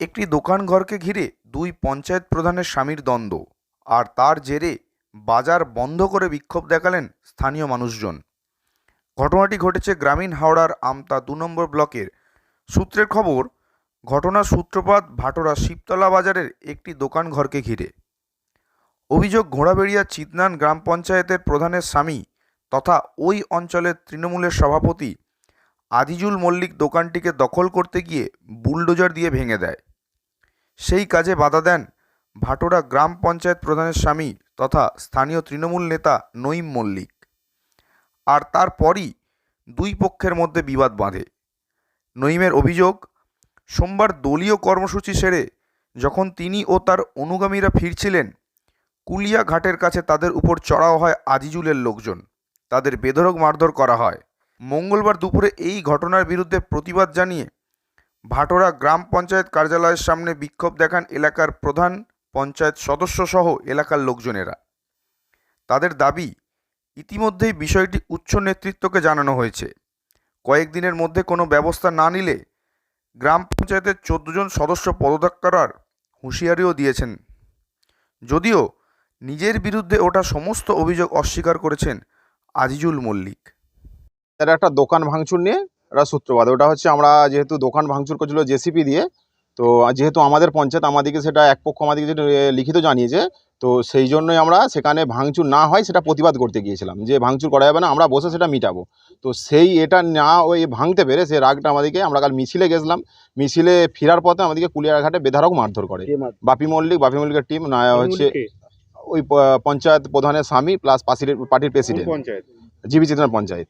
একটি দোকান ঘরকে ঘিরে দুই পঞ্চায়েত প্রধানের স্বামীর দ্বন্দ্ব, আর তার জেরে বাজার বন্ধ করে বিক্ষোভ দেখালেন স্থানীয় মানুষজন। ঘটনাটি ঘটেছে গ্রামীণ হাওড়ার আমতা দু নম্বর ব্লকের। সূত্রের খবর, ঘটনার সূত্রপাত ভাটোরা শিবতলা বাজারের একটি দোকান ঘরকে ঘিরে। অভিযোগ ঘোড়াবেড়িয়া চিতনান গ্রাম পঞ্চায়েতের প্রধানের স্বামী তথা ওই অঞ্চলের তৃণমূলের সভাপতি আজিজুল মল্লিক দোকানটিকে দখল করতে গিয়ে বুলডোজার দিয়ে ভেঙে দেয়। সেই কাজে বাধা দেন। ভাটোরা গ্রাম পঞ্চায়েত প্রধানের স্বামী তথা স্থানীয় তৃণমূল নেতা নঈম মল্লিক। আর তারপরই দুই পক্ষের মধ্যে বিবাদ বাঁধে। নঈমের অভিযোগ, সোমবার দলীয় কর্মসূচি সেরে যখন তিনি ও তার অনুগামীরা ফিরছিলেন, কুলিয়া ঘাটের কাছে তাদের উপর চড়াও হয় আজিজুলের লোকজন। তাদের বেধরক মারধর করা হয়। মঙ্গলবার দুপুরে এই ঘটনার বিরুদ্ধে প্রতিবাদ জানিয়ে ভাটোরা গ্রাম পঞ্চায়েত কার্যালয়ের সামনে বিক্ষোভ দেখান এলাকার প্রধান পঞ্চায়েত সদস্য সহ এলাকার লোকজনেরা। তাদের দাবি, ইতিমধ্যেই বিষয়টি উচ্চ নেতৃত্বকে জানানো হয়েছে। কয়েকদিনের মধ্যে কোনো ব্যবস্থা না নিলে গ্রাম পঞ্চায়েতের জন সদস্য পদত্যাগ করার হুঁশিয়ারিও দিয়েছেন। যদিও নিজের বিরুদ্ধে ওটা সমস্ত অভিযোগ অস্বীকার করেছেন আজিজুল মল্লিক। তার একটা দোকান ভাঙচুর নিয়ে একটা সূত্রপাত। ওটা হচ্ছে আমরা যেহেতু দোকান ভাঙচুর করছিল জেসিপি দিয়ে তো যেহেতু আমাদের পঞ্চায়েত আমাদেরকে সেটা এক পক্ষ আমাদেরকে যেটা লিখিত জানিয়েছে তো সেই জন্যই আমরা সেখানে ভাঙচুর না হয় সেটা প্রতিবাদ করতে গিয়েছিলাম যে ভাঙচুর করা যাবে না আমরা বসে সেটা মিটাবো। তো সেই এটা না ওই ভাঙতে পেরে সেই রাগটা আমাদেরকে আমরা কাল মিছিলে গেছিলাম মিছিলে ফেরার পথে আমাদেরকে কুলিয়াঘাটে বেধারক মারধর করে। বাপি মল্লিক বাপি মল্লিকের টিম না হচ্ছে ওই পঞ্চায়েত প্রধানের স্বামী প্লাস পার্টির প্রেসিডেন্ট। পঞ্চায়েত? জিবি চিত্রন পঞ্চায়েত।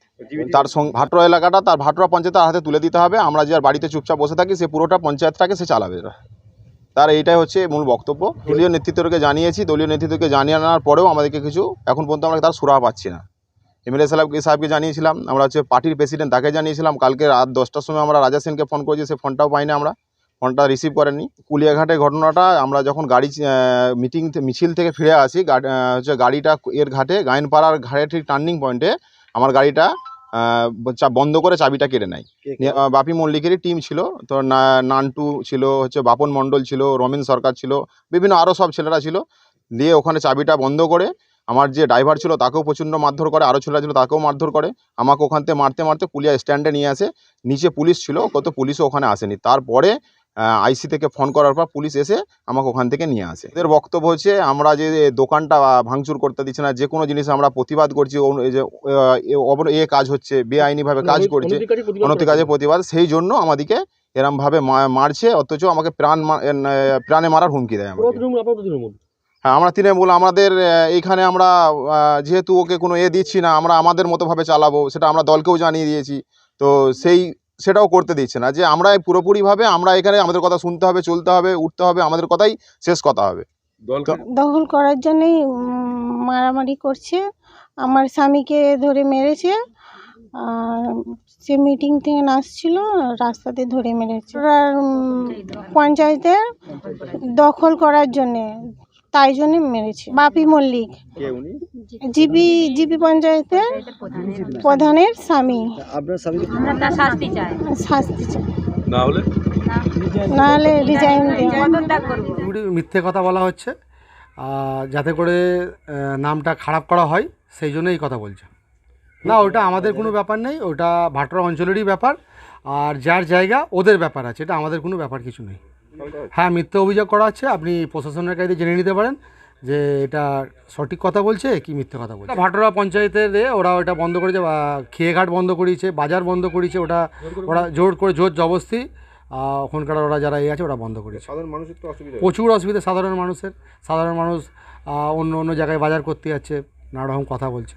তার সঙ্গে ভাটরা এলাকাটা তার ভাটরা পঞ্চায়েত তার হাতে তুলে দিতে হবে। আমরা যে আর বাড়িতে চুপচাপ বসে থাকি সে পুরোটা পঞ্চায়েতটাকে সে চালাবে। তার এইটাই হচ্ছে মূল বক্তব্য। দলীয় নেতৃত্বকে জানিয়েছি। দলীয় নেতৃত্বকে জানিয়ে আনার পরেও আমাদেরকে কিছু এখন পর্যন্ত আমরা তার সুরাহা পাচ্ছি না। এমএলএ সাহেবকে সাহেবকে জানিয়েছিলাম। আমরা হচ্ছে পার্টির প্রেসিডেন্ট তাকে জানিয়েছিলাম। কালকে রাত দশটার সময় আমরা রাজা সেনকে ফোন করেছি। সে ফোনটাও পাইনি আমরা। ফোনটা রিসিভ করেননি। কুলিয়াঘাটের ঘটনাটা আমরা যখন গাড়ি মিটিং মিছিল থেকে ফিরে আসি হচ্ছে গাড়িটা এর ঘাটে গায়নপাড়ার ঘাটে ঠিক টার্নিং পয়েন্টে আমার গাড়িটা বন্ধ করে চাবিটা কেড়ে নেয়। বাপি মল্লিকেরই টিম ছিল তো না- নান্টু ছিল হচ্ছে বাপন মণ্ডল ছিল রমেন সরকার ছিল বিভিন্ন আরও সব ছেলেরা ছিল। দিয়ে ওখানে চাবিটা বন্ধ করে আমার যে ড্রাইভার ছিল তাকেও প্রচণ্ড মারধর করে আরও ছেলেরা ছিল তাকেও মারধর করে আমাকে ওখান থেকে মারতে মারতে পুলিয়া স্ট্যান্ডে নিয়ে আসে। নিচে পুলিশ ছিল কত পুলিশও ওখানে আসেনি। তারপরে আইসি থেকে ফোন করার পর পুলিশ এসে আমাকে ওখান থেকে নিয়ে আসে। এদের বক্তব্য হচ্ছে আমরা যে দোকানটা ভাঙচুর করতে দিচ্ছে না যে কোনো জিনিস আমরা প্রতিবাদ করছি যে এ কাজ হচ্ছে বেআইনিভাবে কাজ করছে অনতি কাজে প্রতিবাদ সেই জন্য আমাদেরকে এরমভাবে মারছে অথচ আমাকে প্রাণ প্রাণে মারার হুমকি দেয় আমাকে। হ্যাঁ আমরা তৃণমূল আমাদের এইখানে আমরা যেহেতু ওকে কোনো এ দিচ্ছি না আমরা আমাদের মতোভাবে চালাবো সেটা আমরা দলকেও জানিয়ে দিয়েছি। তো সেই সেটাও করতে দিচ্ছে না। যে আমরা পুরোপুরিভাবে আমরা এখানে আমাদের কথা শুনতে হবে চলতে হবে উঠতে হবে আমাদের কথাই শেষ কথা হবে। দখল করার জন্যই মারামারি করছে। আমার স্বামীকে ধরে মেরেছে। আর সে মিটিং থেকে আসছিল রাস্তাতে ধরে মেরেছে। পঞ্চায়েতের দখল করার জন্যে তাই জন্যে মেরেছে। বাপি মল্লিক। কে উনি? জিপি জিপি পঞ্চায়েতের প্রধানের স্বামী। শাস্তি চাই। শাস্তি চাই। না হলে? নাহলে রিজাইন মিথ্যে কথা বলা হচ্ছে। যাতে করে নামটা খারাপ করা হয় সেই জন্য এই কথা বলছে। না ওটা আমাদের কোনো ব্যাপার নেই ওটা ভাটরা অঞ্চলেরই ব্যাপার। আর যার জায়গা ওদের ব্যাপার আছে এটা আমাদের কোনো ব্যাপার কিছু নেই। হ্যাঁ মিথ্যে অভিযোগ করা হচ্ছে আপনি প্রশাসনের কাছে জেনে নিতে পারেন যে এটা সঠিক কথা বলছে কি মিথ্যে কথা বলছে। ভাটোরা পঞ্চায়েতের ওরা ওটা বন্ধ করেছে বা খেয়েঘাট বন্ধ করিয়েছে বাজার বন্ধ করিয়েছে ওটা ওরা জোর করে জোর জবস্তি ওখানকার ওরা যারা এই আছে ওরা বন্ধ করেছে। সাধারণ মানুষের তো অসুবিধা প্রচুর অসুবিধা সাধারণ মানুষের। সাধারণ মানুষ অন্য অন্য জায়গায় বাজার করতে যাচ্ছে নানা রকম কথা বলছে।